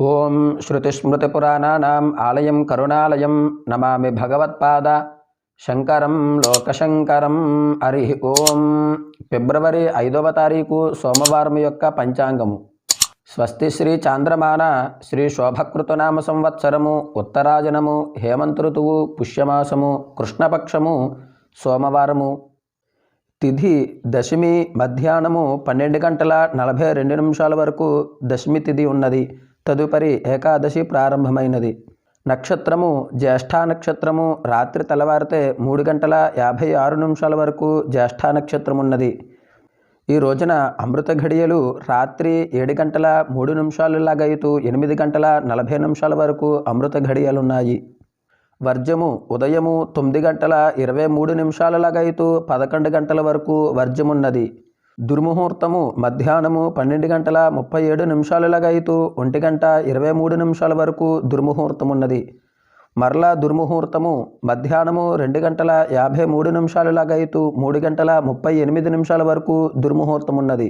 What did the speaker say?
ఓం శృతిస్మృతిపురాణానాం ఆలయం కరుణాలయం నమామి భగవత్పాద. శంకరం లోకశంకరం హరి ఓం. ఫిబ్రవరి ఐదవ తారీఖు సోమవారం యొక్క పంచాంగము. స్వస్తి శ్రీ చాంద్రమాన శ్రీ శోభకృతనామ సంవత్సరము ఉత్తరాజనము హేమంత ఋతువు పుష్యమాసము కృష్ణపక్షము సోమవారము. తిథి దశమి మధ్యాహ్నము పన్నెండు గంటల నలభై రెండు నిమిషాల వరకు దశమి తిథి ఉన్నది. తదుపరి ఏకాదశి ప్రారంభమైనది. నక్షత్రము జ్యేష్ఠా నక్షత్రము రాత్రి తెల్లవారితే మూడు గంటల యాభై ఆరు నిమిషాల వరకు జ్యేష్ఠా నక్షత్రం ఉన్నది ఈ రోజున అమృత ఘడియలు రాత్రి ఏడు గంటల మూడు నిమిషాలులాగైతూ ఎనిమిది గంటల నలభై నిమిషాల వరకు అమృత ఘడియలున్నాయి. వర్జము ఉదయము తొమ్మిది గంటల ఇరవై మూడు నిమిషాలలాగైతూ పదకొండు గంటల వరకు వర్జమున్నది. దుర్ముహూర్తము మధ్యాహ్నము పన్నెండు గంటల ముప్పై ఏడు నిమిషాల ఒంటి గంట ఇరవై మూడు నిమిషాల వరకు దుర్ముహూర్తమున్నది. మరలా దుర్ముహూర్తము మధ్యాహ్నము రెండు గంటల యాభై మూడు నిమిషాల మూడు గంటల ముప్పై ఎనిమిది నిమిషాల వరకు దుర్ముహూర్తమున్నది.